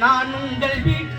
நான் உங்கள் வீட்டு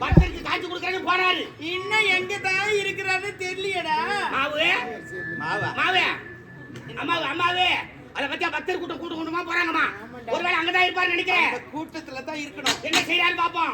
பக்தருக்கு காய்ச்சி கொடுக்குறேன்னு போறாரு. இன்னும் எங்க தான் இருக்கிறாரு தெரியலையடா மாவு? மாவா. மாவே? அம்மாவு அம்மாவே. அதை பத்தியா பக்தர் கூட்டம் கூட்டம் கூட்டமா போறாங்கம்மா? ஒருவேளை அங்கதான் இருப்பாரு நினைக்கிறேன். அந்த கூட்டத்துல தான் இருக்கணும். என்ன செய்யறாரு பாப்போம்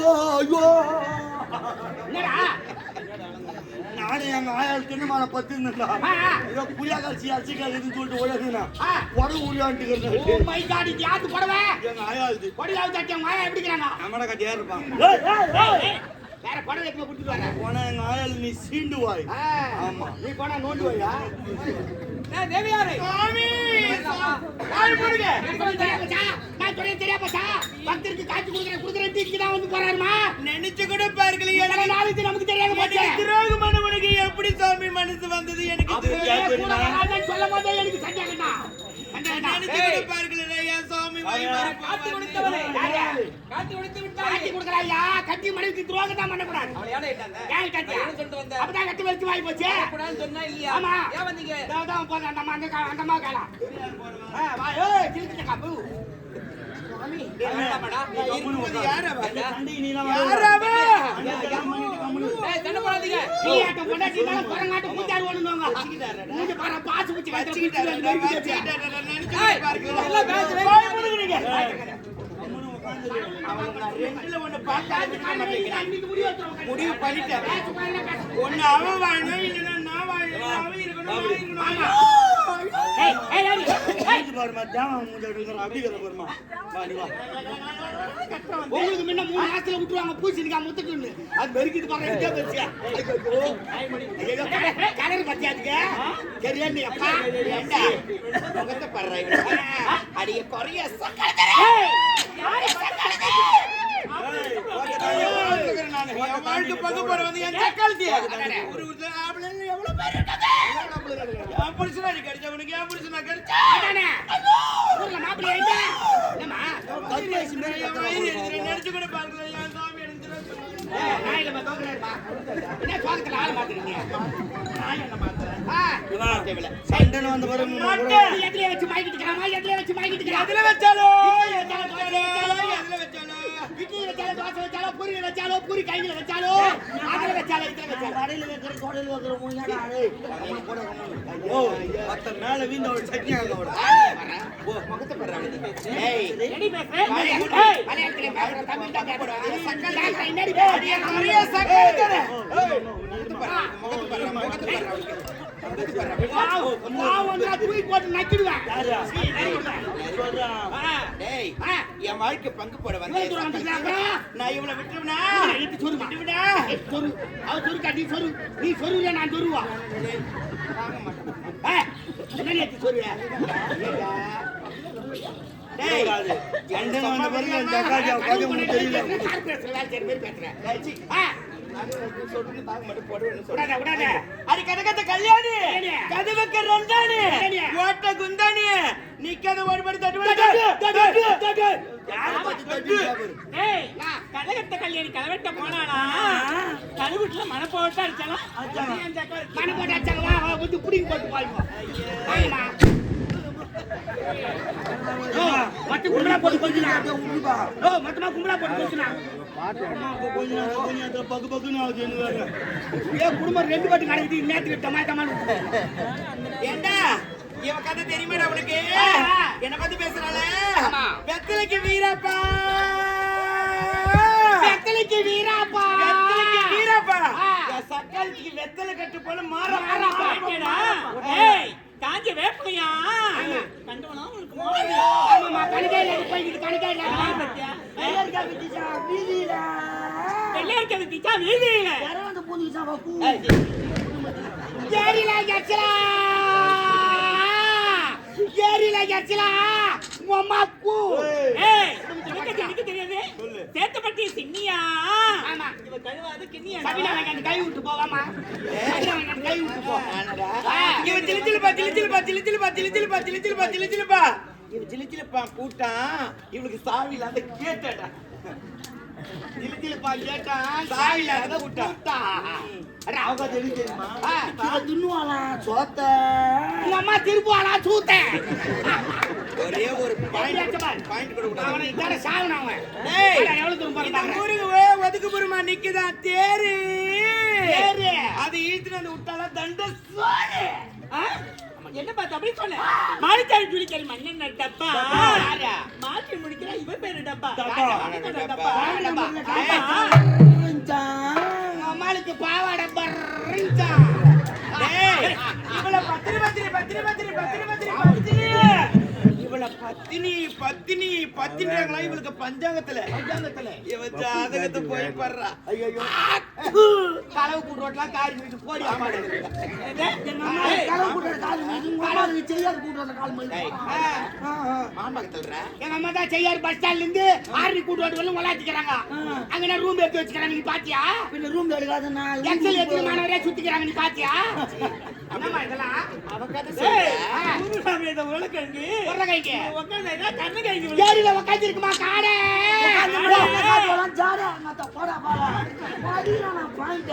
ஐயோ ஐயோ என்னடா? நானும் எங்க ஆயாள் தின்னமான பத்து இருந்தா ஆ, ஆ. ஏதோ புரியாக்காட்சி அரிசிக்காதுன்னு சொல்லிட்டு ஓடுதுண்ணா. உடம்பு ஓ உரியாண்டுக்கிறது மை காட், யாருக்கு புடவை? எங்க ஆயாளுது கொடியில தட்டி அவங்க ஆயா எப்படி இருக்கிறாங்க? நம்மட கட்டியா இருப்பான் வேற எடுத்து போய் கொடுத்துட்டு வர. போனா எங்க ஆயாள் நீ சீண்டு வாய் ஆ, ஆமா. நீ போனா நோண்டு வையா? சாமி ஆள் போடுங்க. நான் சொல்றது தெரியாம போச்சா? நான் சொல்றது தெரியாம போச்சா? காட்சி கொடுக்குறேன், கொடுக்குறேன்ட்டு இங்கதான் வந்து போறாருமா? நினைச்சு கூட பாருங்களே இவ்வளவு நாளுக்கு நமக்கு தெரியாம போச்சே. துரோகமான உனக்கு எப்படி சாமி மனசு வந்தது எனக்கு சொல்லும் போதே எனக்கு சந்தேகம்டா. நினைச்சு கூட பாருங்களே என் சாமி வாய் மறப்பா காட்சி வந்து. கொடுத்தவனே. யாரு? காட்சி கொடுக்குறாயா? கட்டி மனைவிக்கு துரோகம் தான் பண்ணக்கூடாது. ஏன் கட்டியா? அப்பதான் கட்டி வலிச்சு வாய் போச்சு. ஆமா. இதான் போதும், அந்த அம்மா, அந்த அம்மா வா, ஏய், காப்பு. முடிவு பண்ணிட்டேன். ஒண்ணு அவன் வாழணும், இல்லைன்னா நான் வாழணும். அவன் இருக்கணும், இருக்கணும். உங்களுக்கு முன்ன மூணு மாசத்துல விட்டுருவாங்க பூசணிக்காய் முத்துக்குன்னு அது பெருக்கிட்டு பாருங்க கலர் பத்தியாதுங்க சரியா நீ அப்பா முகத்தை அடிய குறைய நானு. போற வந்து என் தக்காளி ஒரு எவ்வளவு பேர் இருக்காங்க? புருஷனா நீ கிடைச்சவனுக்கு என் புருஷனா கிடைச்சா? ஊர்ல மாப்பிள்ளை ஆயிட்டா? என்னம்மா? நினைச்சு கூட பாருங்களேன், என் சாமி நான்? நான் சண்டன் வந்த பிறகு நீ எதுலயே வச்சு இருக்கிறா? எதுல வச்சாலோ எதுல வச்சாலோ, எதுல வச்சாலோ இட்லி வச்சாலோ, தோசை வச்சாலோ, பூரி வச்சாலோ, பூரி கையில வச்சாலோ, அதுல வச்சாலோ, இதுல வச்சாலோ. கடையில வைக்கிற தொடையில வைக்கிற முன்னாடி ஆளு ஓ மத்த மேல வீந்த ஒரு சட்னி ஆக விட ஓ முகத்தை பாரு ஏய், என்னடி பேசுற? ஏய், மலையாளத்திலே பேசுற, தமிழ் தான் பேசுற. சக்கல் தான் என்னடி பேசுற? நிறைய சக்கரை தரேன் ஏய் முகத்தை பாரு முகத்தை பாரு என் வாழ்க்கை பங்கு போட வந்து நான் இவளை விட்டுருவனா இவனை எடுத்து சொரு. அவ சொருக்கா, நீ சொரு. நீ சொருவியா, நான் சொருவா. ஏய், என்னடி தெரியல அது கதகத்த கல்யாணி. கதவக்க கல்யாணி. ஓட்ட குந்தாணி. நிக்காத ஓடிபடி தட்டு தட்டு, கதகட்ட கல்யாணி கலவெட்ட போனானா கழுவுட்டுல மன போட்டா அடிச்சாலும் மணி போட்டு அடிச்சாங்க, வா, வா, வந்து புடிங்கி போட்டு போய்ப்போம். மொத்த கும்பலா போட்டு கொஞ்சினா. ஓ, மொத்தமா கும்பலா போட்டு கொஞ்சினா. குடும்பம் ரெண்டு பாட்டு நடக்குது நேத்துக்கு டமா டமான்னு ஏண்டா? இவ கதை தெரியுமாடா உனக்கு. என்ன பத்தி பேசுறாளே. வெத்தலைக்கு வீரப்பா. வெத்தலைக்கு வீராப்பா. வெத்தலைக்கு வீரப்பா. சக்காலத்துக்கு வெத்தலை கட்டு போல மாற ஏய் காஞ்ச வேப்பலையா வெள்ளையடிக்க வித்திச்சா வீதியில இறந்து பூந்துச்சா வப்பு ஏரியில எச்சலா ஏரியில ஏய் உனக்கு எனக்கு தெரியாது? சேத்தப்பட்டி சின்னியா. ஆமா. இவ கழுவாது கிண்ணியா. சபினா வாங்கி கை விட்டு போவாமா கை விட்டு போ. இவன் திலி திலிப்பா திலி திலிப்பா திலி திலிப்பா திலி திலிப்பா திலி திலிப்பா திலி திலிப்பா இவன் திலி திலிப்பா கூட்டான் இவளுக்கு சாவி இல்லாத கேட்டடா. இழுத்திலுப்பா கேட்டான் இல்லாத கூட்டா கூட்டா அவங்க தெரியும் தெரியுமா ஆ, தின்னுவாளா சோத்த உங்க அம்மா திருப்புவாளா சூத்தேன் ஒரே ஒரு பாயிண்ட் பாயிண்ட் பாயிண்ட் அவனை இதான சாவன அவன் ஏய் எவ்வளவு தூரம் ஊருக்கு ஒதுக்கு புறமா நிக்குதான் தேரு தேரு. அது இழுத்துட்டு வந்து விட்டால தண்ட சோறு என்ன பார்த்து அப்படி சொன்ன ஜுலிக்கல் மண்ணெண்ண டப்பா? யாரா? மாற்றி முடிக்கிற இவ பேரு டப்பா. அம்மாளுக்கு பாவாடை. டேய் இவள பத்திரி பத்திரி பத்திரி பத்திரி பத்திரி பத்திரி. பத்திரி இவள பத்தினி பத்தினி பத்தினிங்களா இவளுக்கு பஞ்சாங்கத்துல? பஞ்சாங்கத்துல. இவ ஜாதகத்தை போய் படுறா. களவு கூட்டுறோட்டெல்லாம் காரி வீட்டு போடி அம்மாடு. களவு கூட்டுற கால் கூட்டுற கால் எங்க அம்மா தான் செய்யார் பஸ் ஸ்டாண்ட்ல இருந்து ஆர்மி கூட்டு வரணும் வளாச்சிக்கிறாங்க அங்க நான் ரூம் எடுத்து வச்சுக்கிறாங்க நீ பாத்தியா? பின்ன ரூம் எடுக்காத நான் எக்ஸல் எடுத்து மாணவரே சுத்திக்கிறாங்க நீ பாத்தியா? என்னம்மா இதெல்லாம்? அவ கதை உலகங்கு? சொல்ற கைக்கு உட்காந்து கண்ணு கைக்கு. ஏரியில உக்காந்துருக்குமா? காடே! ஜாலியா மத்த போடா போடா. பாடினா நான் பாயிண்ட்.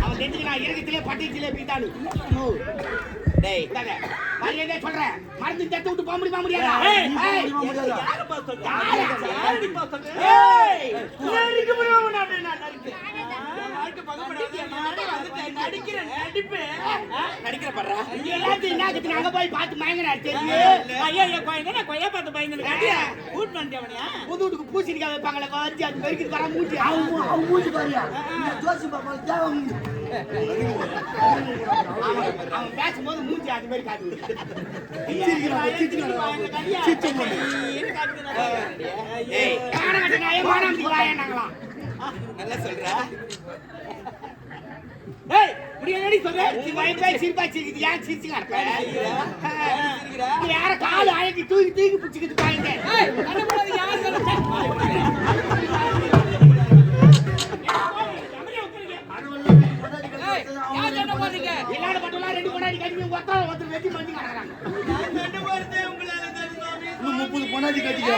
அவன் டேய் இந்தாங்க, மரியாதையா சொல்றேன் மருந்து தட்டு விட்டு போக முடியுமா முடியாதா? ஏய் முடியாம நான் நான் நடிக்கிறேன், நடிப்பு. நடிக்கிற படுறா? எல்லாத்தையும் என்ன ஆகுது? நாங்க போய் பார்த்து மயங்கினாரு தெரியும் ஐயா, கொய்யா பார்த்து அவனையா? புது வீட்டுக்கு பூசணிக்காய் வைப்பாங்களே வச்சு அது வரைக்கும் வர மூட்டி அவங்க அவங்க மூஞ்சி பாரியா. இந்த ஜோசி பாப்பா தேவம். அவன் அவன் பேசும்போது மூஞ்சி அது மாதிரி காட்டுது. ஏய். மானம் கட்ட நாயே நாங்களாம் நல்லா சொல்றா. ஏய், இப்படி என்னடி சொல்ற? நீ வயிற்று சிரிப்பா சிரிக்குது. ஏன் சிரிச்சு கிடப்ப? சிரிக்கிறா? நீ வேற கால் அழைச்சி தூக்கி தூக்கி பிடிச்சிக்கிட்டு பாருங்க. ஏய், கண்ணு போடாத, யார் ரெண்டு கொண்டாடி கட்டி ஒருத்தர் வெட்டி பண்ணி கிடக்குறாங்க முப்பது பொண்ணாதி கட்டிக்க.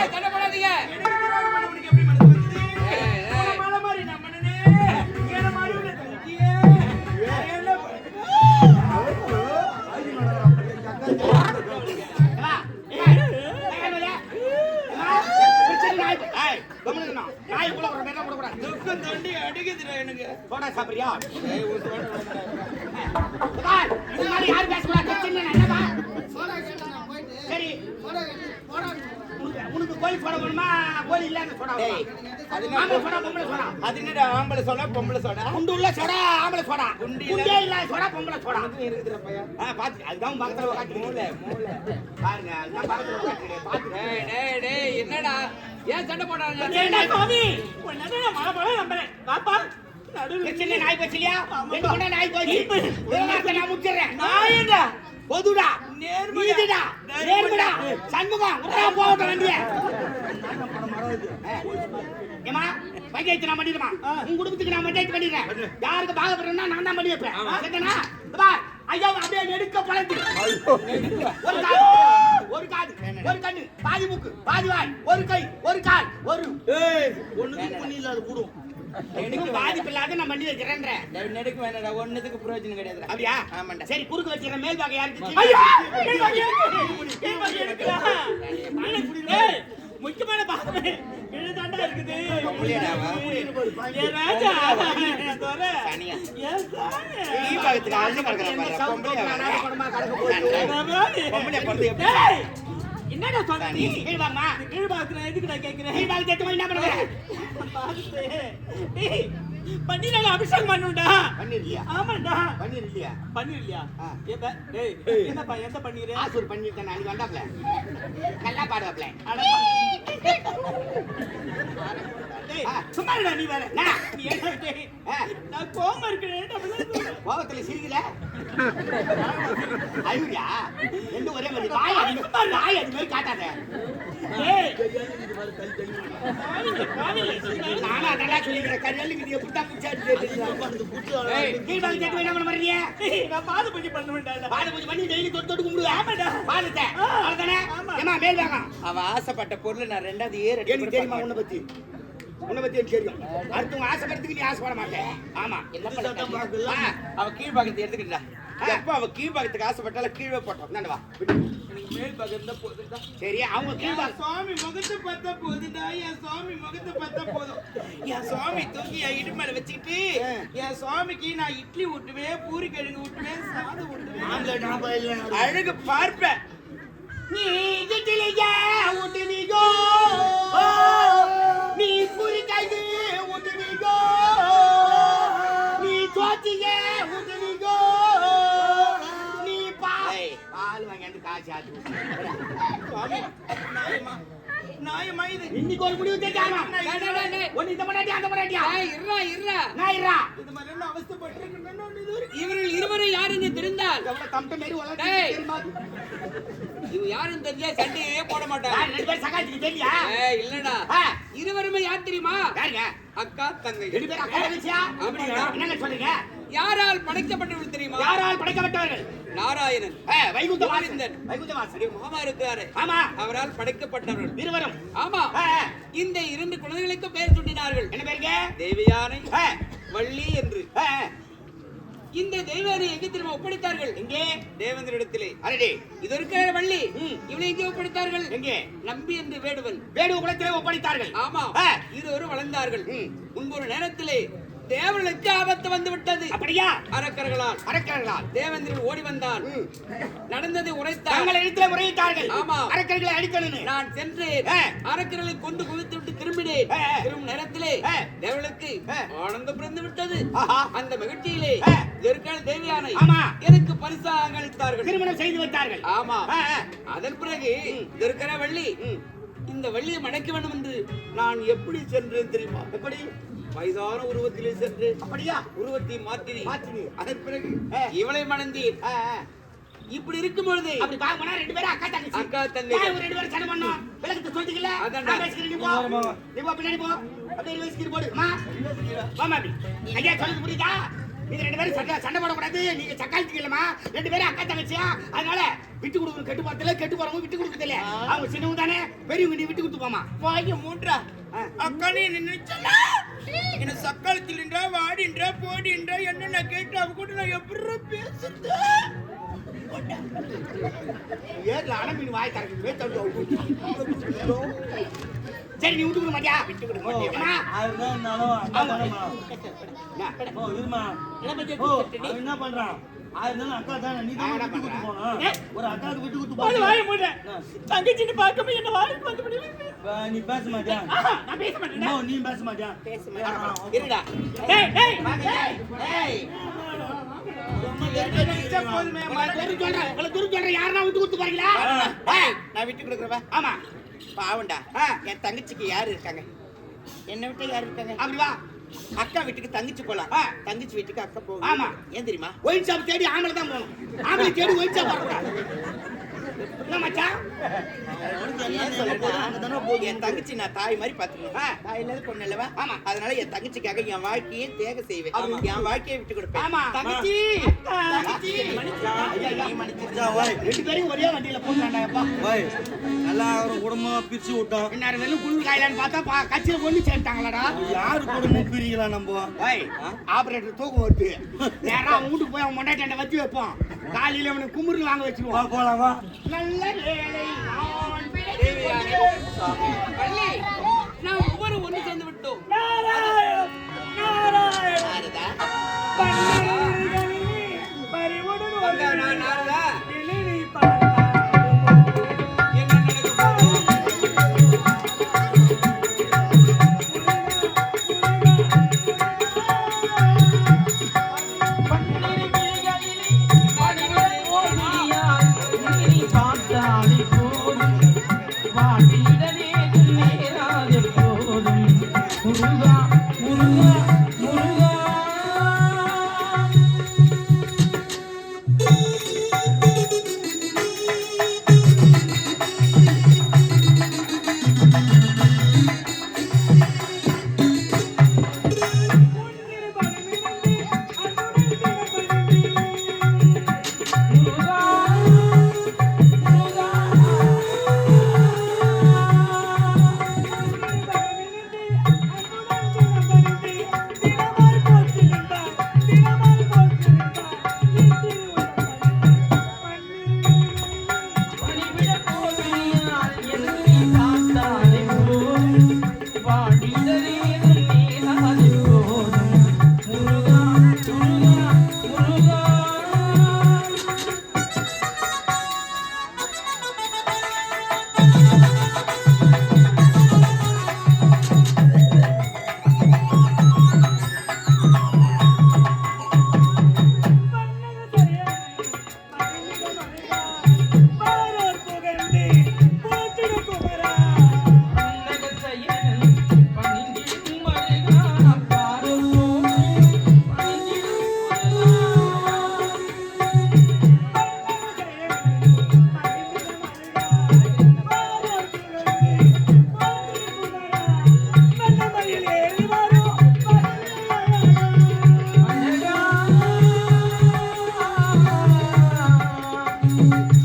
துக்கம் தாண்டி அடிக்குதுடா எனக்கு. சோடா சாப்பிடுறியா? இது மாதிரி யாரும் பேசக்கூடாது. பிரச்சனை என்னப்பா? சரி. உனக்கு- கோழி சோடா வேணுமா? கோழி வேணுமா? அது ஆம்பளை சோடா பொம்பளை சோடா? அது என்னடா ஆம்பளை சோடா பொம்பளை சோடா? குண்டு உள்ள சோடா ஆம்பளை சோடா. குண்டு குண்டே இல்லாத சோடா பொம்பளை சோடா. இருக்குதுடா பையா ஆ, பாத்து அதுதான் பக்கத்துல உட்காந்து மூளை மூளை. பாருங்க அதுதான் பக்கத்துல உட்காந்து பாத்துங்க டேய், டேய், டேய், என்னடா? ஏன் சண்டை போடுறாங்க ஏண்டா சுவாமி, உன்னை நான் மலை போல நம்புறேன். வாப்பா, நடுவுல பிரச்சனை நாய் போச்சுலையா ரெண்டு கொண்டா நாய் போச்சு. நான் முடிச்சிடுறேன் நாயேண்டா. பொதுடா. நேர்மையா. நீதிடா. நேர்மடா. சண்முகம் உடனே போகட்டும் வண்டிய. ஏமா பஞ்சாயத்து நான் பண்ணிடுமா? உன் குடும்பத்துக்கு நான் பஞ்சாயத்து பண்ணிடுறேன். யாருக்கு பாகப்படுறேன்னா நான் தான் பண்ணி வைப்பேன் ஐயா அப்படியே நெடுக்க பழந்து ஒரு காது ஒரு கண்ணு பாதி மூக்கு பாதி வாய் ஒரு கை ஒரு கால் ஒரு ஒண்ணுக்கு பண்ணி இல்லாத கூடும் எனக்கு பாதிப்பு இல்லாத நான் பண்ணி வைக்கிறேன்றேன் நெடுக்கு வேணாடா ஒண்ணுத்துக்கு பிரயோஜனம் கிடையாதுடா அப்படியா ஆமாண்டா சரி குறுக்கு வச்சிருக்க மேல் பாகம் யாருக்கு முக்கியமான பாகமே இருக்குது. ராஜா, என்னடா நீ? கீழ் வாங்கம்மா. கீழ் பாகத்துல எதுக்குடா கேக்குறேன் கீழ் போய் என்ன பண்ணுவ? பன்னீரால அபிஷேகம் பண்ணுடா பண்ணிருக்கியா? ஆமாண்டா பண்ணிருக்கியா? பன்னீர் இல்லையா ஆ. எப்ப டேய் என்னப்பா எந்த பன்னீர் ஆசூர் பண்ணிருக்கேன் நாளைக்கு வந்தாப்ல. நல்லா பாடுவாப்ல. ஆ. சும்மா இருடா நீ வேற நான் கோவமா இருக்கேன் கோவத்துல சிரிக்கல? ரெண்டும் ஒரே மாதிரி. வாய் அது மாதிரி, வாய் அது மாதிரி காட்டாத. டேய் காவில நானும் அதெல்லாம் சொல்லிக்கிறேன். கரியலுக்கு நீ எப்படித்தான் பிச்சை எடுத்து ஏய், கீழ் பாகத்தை எடுத்து போய் என்ன பண்ண போறீங்க? நான் பாத பூஜை பண்ணுவேன்டா பாத பூஜை பண்ணி daily தொட்டு தொட்டு கும்பிடுவேன். ஆமாடா. பாதத்தை. அவ்வளவுதானே? ஆமா. ஏம்மா, மேல் பாகம். அவ ஆசைப்பட்ட பொருள் நான் ரெண்டாவது எனக்கு தெரியுமா உன்னை பத்தி உன்னை பத்தி எனக்கு தெரியும். அடுத்தவங்க ஆசைப்படுறதுக்கு நீ ஆசைப்பட மாட்டேன் ஆமா. ஆ, அவ கீழ் பாகத்தை எடுத்துக்கிட்டா எப்ப அவ கீழ் பாகத்துக்கு ஆசைப்பட்டால கீழே போட்டோம். இந்தாண்ட வா. மேல் தான் போதுடா சரி அவங்க என் கீழ்பாக சுவாமி முகத்தை பார்த்தா போதுடா என் சுவாமி முகத்தை பார்த்தா போதும்? என் சுவாமி தூக்கி என் இடு மேல வச்சுக்கிட்டு என் சுவாமிக்கு நான் இட்லி ஊட்டுவேன் பூரி கிழங்கு ஊட்டுவேன் சாதம் ஊட்டுவேன். அழகு பார்ப்பேன். இன்னைக்கு ஒரு முடிவு தெரியாமா. ஒன்னு இந்த பண்ணாட்டியா அந்த பண்ணாட்டியா டேய், இருடா, இருடா. நான் இருடா. இது மாதிரி எல்லாம் அவஸ்தைப்பட்டிருக்கேன் இது? வரைக்கும் இவர்கள் இருவரும் யார் என்று தெரிந்தால் தம்பி மாரி வளர்ந்து இவங்க யாருன்னு தெரிஞ்சா சண்டையே போட மாட்டாங்க ரெண்டு பேரும் சகாய்ச்சிக்கு தெரியா? ஏய், இல்லடா. ஆ. இருவருமே யார் தெரியுமா? யாருங்க? அக்கா தங்கை. ரெண்டு பேரும் அக்கா தங்கச்சியா? அப்படியா? என்னங்க சொல்றீங்க? யாரால் படைக்கப்பட்டவர்கள் தெரியுமா? யாரால் படைக்கப்பட்டவர்கள்? நாராயணன். வைகுந்த வாசன் கோவிந்தன். வைகுந்த வாசன் மாமா ஆமா. அவரால் படைக்கப்பட்டவர்கள். இருவரும். ஆமா. இந்த இரண்டு குழந்தைகளுக்கு பெயர் சூட்டினார்கள் என்ன பேருங்க? தேவயானை வள்ளி என்று. இந்த தெய்வானை எங்கே திரும்ப ஒப்படைத்தார்கள்? எங்கே? தேவேந்திரிடத்திலே அரடி இது இருக்கிற வள்ளி. ம். இவளை எங்கே ஒப்படைத்தார்கள்? எங்கே? நம்பி என்று வேடுவன். வேடு குலத்திலே ஒப்படைத்தார்கள். ஆமா. இருவரும் வளர்ந்தார்கள். ம். முன்பு ஒரு நேரத்திலே தேவர்களுக்கு ஆபத்து வந்து விட்டது அப்படியா அரக்கர்களால் அரக்கர்களால் தேவேந்திரன் ஓடி வந்தான். நடந்ததை உரைத்தான் தங்கள் இடத்திலே முறையிட்டார்கள் ஆமா. அரக்கர்களை அடிக்கணும்னு நான் சென்றேன். அரக்கர்களை கொண்டு குவித்து விட்டு திரும்பினேன். திரும்பும் நேரத்திலே. தேவர்களுக்கு. ஆனந்தம் பிறந்து விட்டது. அந்த மகிழ்ச்சியிலே. இதற்கான தேவியானை ஆமா. எனக்கு பரிசாக அளித்தார்கள் திருமணம் செய்து வைத்தார்கள் ஆமா. அதன் பிறகு இதற்கிற வள்ளி இந்த வள்ளியை மடக்க வேண்டும் என்று நான் எப்படி சென்றேன் தெரியுமா? எப்படி? வயதான உருவத்திலே சென்று அப்படியா? உருவத்தை மாற்றினேன் மாற்றினீர். அதன் பிறகு. இவளை மணந்தேன். இப்படி இருக்கும் பொழுது அப்படி பார்க்க போனா ரெண்டு பேரும் அக்கா தங்கச்சி. அக்கா தங்கச்சி. இவங்க ரெண்டு பேரும் சண்டை பண்ணோம் விளக்கத்தை. நான் பேசிக்கிறேன், நீ போ. நீ போ பின்னாடி போ. அப்படியே யோசிக்கிட்டு போடு. அம்மா. வாமா அப்படி ஐயா சொல்லுது புரியுதா? நீங்க ரெண்டு பேரும் சண்டை சண்டை போடக்கூடாது. நீங்க சக்காலத்துக்கு இல்லமா ரெண்டு பேரும் அக்கா தங்கச்சியா? அதனால விட்டு கொடுக்கணும். கெட்டு போறதுல கெட்டு போறவங்க விட்டு கொடுக்கறது இல்ல அவங்க சின்னவங்க தானே? பெரியவங்க நீ விட்டு கொடுத்து போமா வாய மூன்றா ஆ. அக்கா நீ நினைச்சல என்ன சக்காலத்தில்ன்றா வாடின்றா போடின்றா என்ன நான் கேட்டு அவ கூட நான் எப்படி பேசுறது? ஏர்ல அணை மீன் வாய் வேத்த சரி நீ விட்டு மாட்டியா விட்டு கொடுக்க மாட்டியா. அதுதான் இருந்தாலும் என்ன? பண்றான்? அதுதான் அக்கா தானே? நீ தான் விட்டு கொடுத்து போகணும் ஒரு அக்காவுக்கு விட்டு கொடுத்து போகணும் வாய மூட. பார்க்காம என்ன வந்து நீ பேச மாட்டியா? நான் பேச மாட்டேன் நோ, நீ பேச மாட்டியா? இருடா. டேய் சொல்றேன் சொல்றேன் விட்டு கொடுத்து போறீங்களா? ஏய், நான் விட்டு கொடுக்குறவா ஆமா. பாவண்டா. என் தங்கச்சிக்கு யாரு இருக்காங்க? என்ன விட்டு யாரு இருக்காங்க? அப்படி வா. அக்கா வீட்டுக்கு தங்கச்சி போலாம். தங்கச்சி வீட்டுக்கு அக்கா போகும் ஆமா. ஏன் தெரியுமா? ஒயின் ஷாப் தேடி ஆம்பளை தான் போகணும். ஆம்பளை தேடி ஒயின் ஷாப் வரக்கூடாது என்ன மச்சான் ஏன் சொல்றேன்னா, என் தங்கச்சி நான் தாய் மாதிரி பாத்துக்கணும் தாய் இல்லாத பொண்ணு இல்லவா ஆமா. அதனால என் தங்கச்சிக்காக என் வாழ்க்கையே தேக செய்வேன். என் வாழ்க்கையை விட்டு கொடுப்பேன். ஆமா. தங்கச்சி! ரெண்டு பேரும் ஒரே வண்டியில போட்டாண்டாப்பா நல்லா ஒரு குடும்பமா பிரிச்சு விட்டோம் இன்னாரு வெறும் குளிர் காயலான்னு பார்த்தா கட்சியில கொண்டு சேர்த்தாங்களாடா யாரு குடும்பம் பிரிக்கலாம் நம்ம? ஆபரேட்டர் தூக்கம் வருது. நேரா அவன் வீட்டுக்கு போய் அவன் மொண்டாட்டி வச்சு வைப்போம். காலையில அவனுக்கு குமுறு வாங்க வா வச்சிருவோம் போலாம் நல்ல வேலை நான் ஒவ்வொரு ஒன்று சேர்ந்து விட்டோம். நாராயணம் நாராயணம்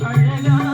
அழகா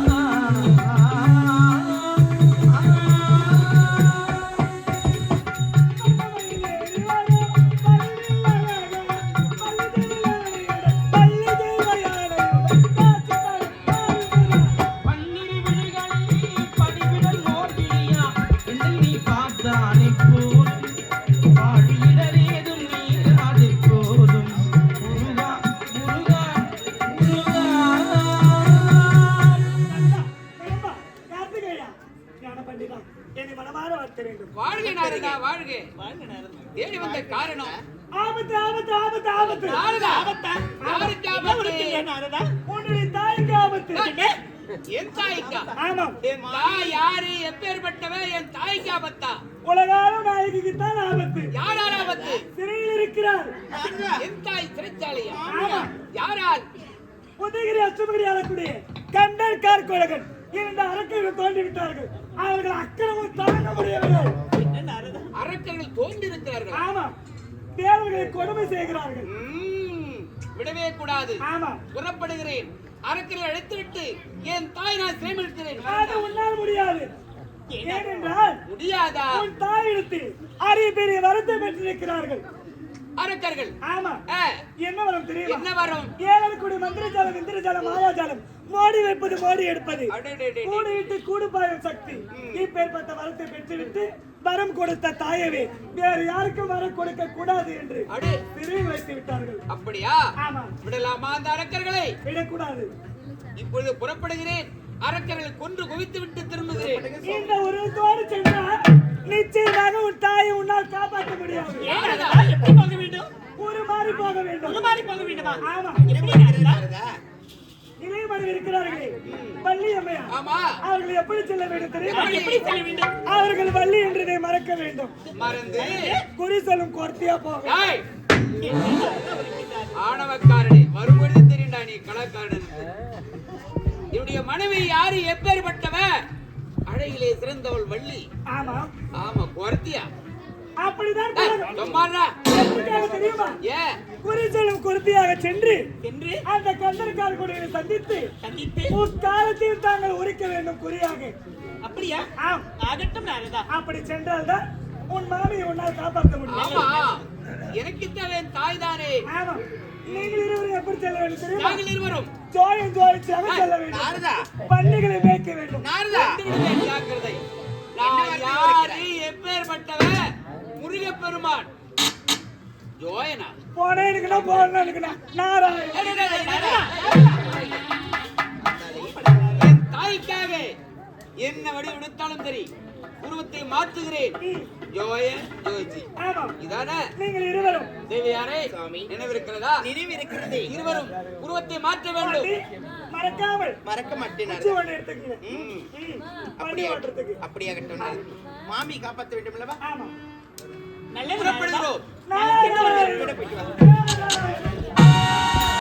என் தாய்க்கா. ஆமாம். என் தாய் யாரு? எப்பேற்பட்டவ என் தாய்க்கு ஆபத்தா உலகால நாயகிக்கு தான் ஆபத்து. யாரால் ஆபத்து? சிறையில் இருக்கிறார். என் தாய் சிறைச்சாலையா? ஆமா. யாரால் உதயகிரி அச்சுமகிரி ஆளக்கூடிய கண்டர் கார்கோழகன் இரண்டு அரக்கர்கள் தோன்றி விட்டார்கள் அவர்கள் அக்கிரமம் தாங்க முடியவில்லை அரக்கர்கள் தோன்றிருக்கிறார்கள். ஆமா தேவர்களை கொடுமை செய்கிறார்கள். விடவே கூடாது. ஆமா புறப்படுகிறேன். அரக்கரை அழைத்து விட்டு என் தாய் நான் சிறைமிழ்கிறேன் அது உன்னால் முடியாது. ஏனென்றால் முடியாதா? உன் தாயிடத்தில் அரிய பெரிய வரத்தை பெற்றிருக்கிறார்கள். அரக்கர்கள். ஆமா. என்ன வரும் தெரியுமா? என்ன வரும்? ஏழரை கோடி மந்திரஜாலம் இந்திரஜாலம் மாயாஜாலம். மோடி வைப்பது மோடி எடுப்பது. அடடடடே. கூடிட்டு கூடுபாயும் சக்தி. இப்பேற்பட்ட வரத்தை பெற்றுவிட்டு வரம் கொடுத்த தாயவே வேறு யாருக்கும் வரம் கொடுக்க கூடாது என்று சிறையில் வைத்து விட்டார்கள். அப்படியா? விடலாமா அந்த அரக்கர்களை? விடக்கூடாது. இப்பொழுது புறப்படுகிறேன். அரக்கர்கள் கொன்று குவித்து விட்டு திரும்புகிறேன். இந்த உருவத்தோடு சென்றால் நிச்சயமாக உன் தாயை உன்னால் காப்பாற்ற முடியாது. எப்படி போக வேண்டும்? ஒரு மாறி போக வேண்டும். ஒரு மாதிரி போக வேண்டுமா? ஆமா? இளையமணி இருக்கிறார்களே. வள்ளி அம்மையா ஆமா. அவர்கள் எப்படி செல்ல வேண்டும் தெரியுமா? எப்படி செல்ல வேண்டும்? அவர்கள் மறக்க வேண்டும். மறந்து குறி சொல்லும் கோர்த்தியா போக! ஆணவக்காரனே மறுபொழுது தெரியுண்டா நீ கலாக்காரன் என்னுடைய மனைவி யாரு? எப்பேற்பட்டவ அழகிலே சிறந்தவள் வள்ளி. ஆமா. ஆமா குருத்தியாக சென்று அந்த கந்தர்கால் சந்தித்து சந்தித்து முக்காலத்தில் தாங்கள் உரிக்க வேண்டும் குறியாக. அப்படியா? ஆம். ஆகட்டும் நாரதா அப்படி சென்றால்தான் உன் மாமியை உன்னால் காப்பாற்ற முடியும். ஆமா. எனக்கு தேவை என் தாய் தானே? ஆமா. நீங்கள் இருவரும் எப்படி செல்ல வேண்டும் தெரியுமா? நாங்கள் இருவரும். ஜோயம் ஜோதிச்சாக செல்ல வேண்டும். நாரதா. பள்ளிகளை மேய்க்க வேண்டும். நாரதா. ஜாக்கிரதை. நான் யாரு எப்பேற்பட்டவ முருகப்பெருமான். ஜோயனா? போனே இருக்குன்னா போனா இருக்குன்னா நாராயண். என் தாய்க்காக என்ன வடி விடுத்தாலும் சரி உருவத்தை மாற்றுகிறேன். ஜோய ஜோஜி ஆமா இதானே? நீங்கள் இருவரும். தேவியாரே சுவாமி. நினைவிருக்கிறதா? நினைவு இருக்கிறது இருவரும் உருவத்தை மாற்ற வேண்டும். மறக்காமல். மறக்க மாட்டேன் அப்படியே அப்படியாகட்டும் நாரதா. மாமி காப்பாற்ற வேண்டும் அல்லவா நாரதா. புறப்படுகிறோம் போயிட்டு